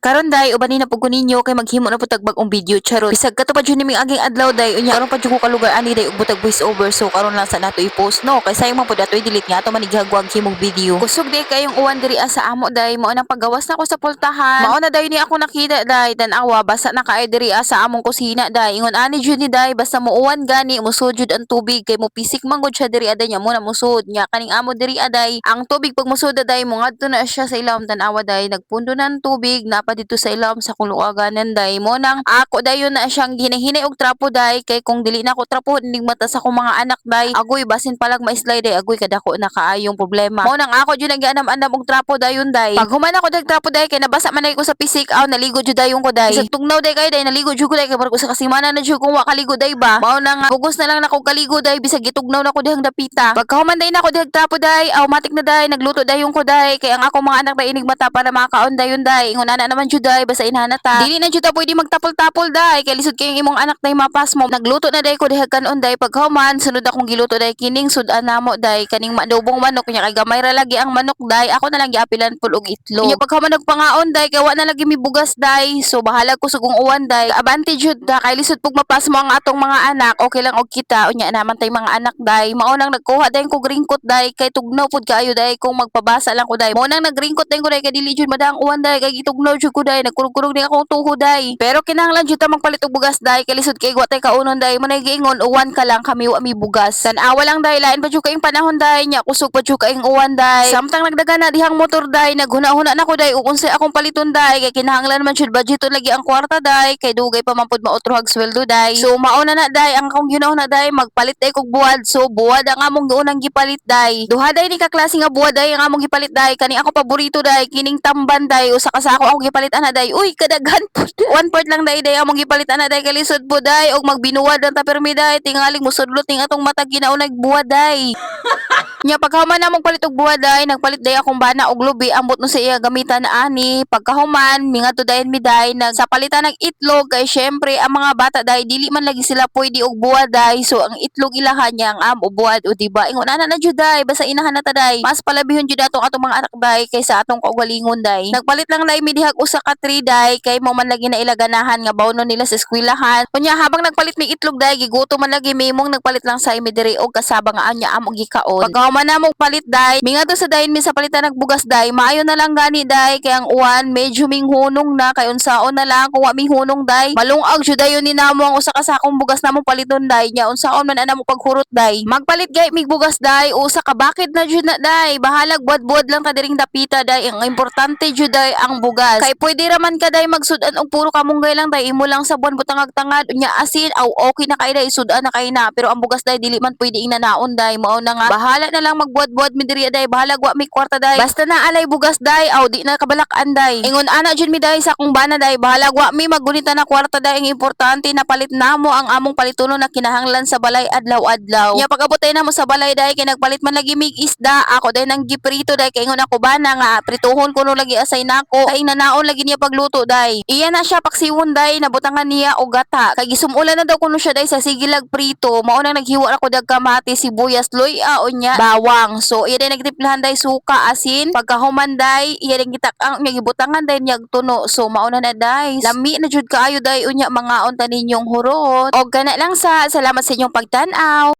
Karon day ubani na pud ninyo kay maghimo na pud tag bag-ong video charot. Bisag kato pa jud ni ming aging adlaw day unya karon pa jud ko kalugar ani day ug butag voice over so karon lang sa nato i-post no kay sayang man pud atoy delete nga ato man igagwag himong video. Kusog day kayong uwan diri ah, sa amo day mao nang paggawas na ko sa pultahan. Mao na day ni ako nakita day tan-awa basa na kaay diri ah, sa among kusina day ingon ani jud ni day basta muuwan gani musud jud ang tubig kay mo pisik man gud siya diri aday nya mo na musud nya kaning amo diri aday ang tubig pag musud aday mo ngadto na siya sa ilawom tan-awa day nagpundo na ang tubig napa dito sa ilawom sa kuluaganan day mo nang ako dayon na siyang ginahinay og trapo day. Kay kung dili na ko trapo ning mata sa akong mga anak day. Agoy basin palag ma-slide day. Agoy kadako na kaayong problema. Mo nang ako jud naganam-anam og trapo dayon day. Pag human ako dag trapo day kay nabasa man ko sa pisik aw naligo jud dayon ko day. Sa tugnaw day kay day naligo jud ko day. Kay sa kasimana na jud kung wa kaligo day ba? Mao nang bugos na lang na ko kaligo day. Bisag gitugnaw na ko dihang dapita. Pagkahuman day na ko dihang trapo day automatic na day. Nagluto dayon ko day. Kay ang akong mga anak day inig mata para makaon dayon day. Ingon naman jud day basta inhanata? Dili na jud ta pwede magtapol-tapol day kay lisod kay imong anak day mapas mo. Nagluto na day ko dihang kanon day pagkahuman. Sunod akong giluto day kining sudan namo day kaning madubong manok. Nya kay gamay ra lagi ang manok day ako na lang giapilan pul og itlog. Nya pagkahuman nagpangaon day kay wa na lagi mi bugas day so bahala ko sugong uwan day abante jud da kay lisod pug mapas mo ang atong mga anak okay lang og kita. Unya naman tay mga anak day mao nang nagkuha day ko ringkot day kay tugnaw pud kaayo day kung magpabasa lang ko day mo nang nagringkot day ko day kay dili jud madang uwan day kay gitugnaw jud ko day nagkurog-kurog din akong tuho day. Pero kinahanglan jud ta magpalit og bugas day. Kay lisod kay wa tay kaunon day. Mo nay giingon uwan ka lang kami wa mi bugas. Tan-awa lang day. Lain pa jud kaing panahon day. Nya kusog pa jud kaing uwan day. Samtang nagdaga na dihang motor day. Naghuna-huna na ko day. Ug akong paliton day. Kay kinahanglan man jud budgeton lagi ang kwarta day. Kay dugay pa man pud mautrohag sweldo day. So mauna na day. Ang akong ginahuna day magpalit day kog buwad. So buwad ang among giunang gipalit day. Duha day ni ka klase nga buwad day. Ang among gipalit day. Kani ako paborito day. Kining tamban day. Usa ka sa ako ako gipalit ana day. Uy kadaghan pud one part lang day day. Among gipalit ana day kay lisod po day. Og magbinuwad ang tapermi day. Tingaling musudlot ning atong matag ginaunag buwad day Nya pagkahuman na mong palit og buwad day, nagpalit day akong bana og lubi ambot no sa iya gamitan na ani. Pagkahuman, mingadto dayon mi day nag sa palitan ng itlog kay syempre ang mga bata day dili man lagi sila pwede og buwad day. So ang itlog ilahan niya ang am o buwad o diba? Ingon ana na jud day, basta inahan na ta day. Mas palabihon jud atong atong mga anak day kaysa atong kaugalingon day. Nagpalit lang day mi dihag usa ka tree day kay mo man lagi na ilaganahan nga bawnon nila sa eskwelahan. Kunya habang nagpalit mi itlog day giguto man lagi mi mong nagpalit lang sa imi diri og kasaba nga anya among gikaon. Pagkahuman na mong palit day, minga to sa dayon mi sa palitan nagbugas day, maayo na lang gani day kay ang uwan medyo minghunong na kay unsaon na lang kung wa minghunong day. Malungag jud dayon ni namo ang usa ka sakong bugas namong paliton day nya unsaon man ana mo paghurot day. Magpalit gay mig bugas day, usa ka bakit na jud na day. Bahalag buad-buad lang ta diring dapita day. Ang importante jud day ang bugas. Kay pwede raman ka day magsudan og puro kamunggay lang day imo lang sabon butangag-tangad unya asin aw okay na kay day sudan na kay na pero ang bugas day dili man pwede inanaon day mao na nga bahala na lang magbuad-buad mi diri day. Bahala wa mi kwarta day. Basta na alay bugas day. Aw di na kabalak-an day. Ingon ana jud mi day sa akong bana day. Bahala wa mi magunita na kwarta day. Ang importante na palit namo ang among palituno na kinahanglan sa balay adlaw-adlaw. Nya pag abot na mo sa balay day kay nagpalit man lagi mig isda. Ako day nang giprito day. Kay ingon ako bana nga prituhon kuno lagi asay nako. Kay nanaon lagi niya pagluto day. Iya na siya paksiwon day. Nabutangan niya og gata. Kay gisumulan na daw kuno siya day sa sigilag prito. Mao nang naghiwa ako dag kamati sibuyas loy aon niya bawang so iya day nagtiplahan day suka asin pagkahuman day iya day gitak ang niya gibutangan day niya tuno so mao na day. Lami na jud kaayo day unya mga unta ninyong hurot. Og kana lang sa salamat sa inyong pagtan-aw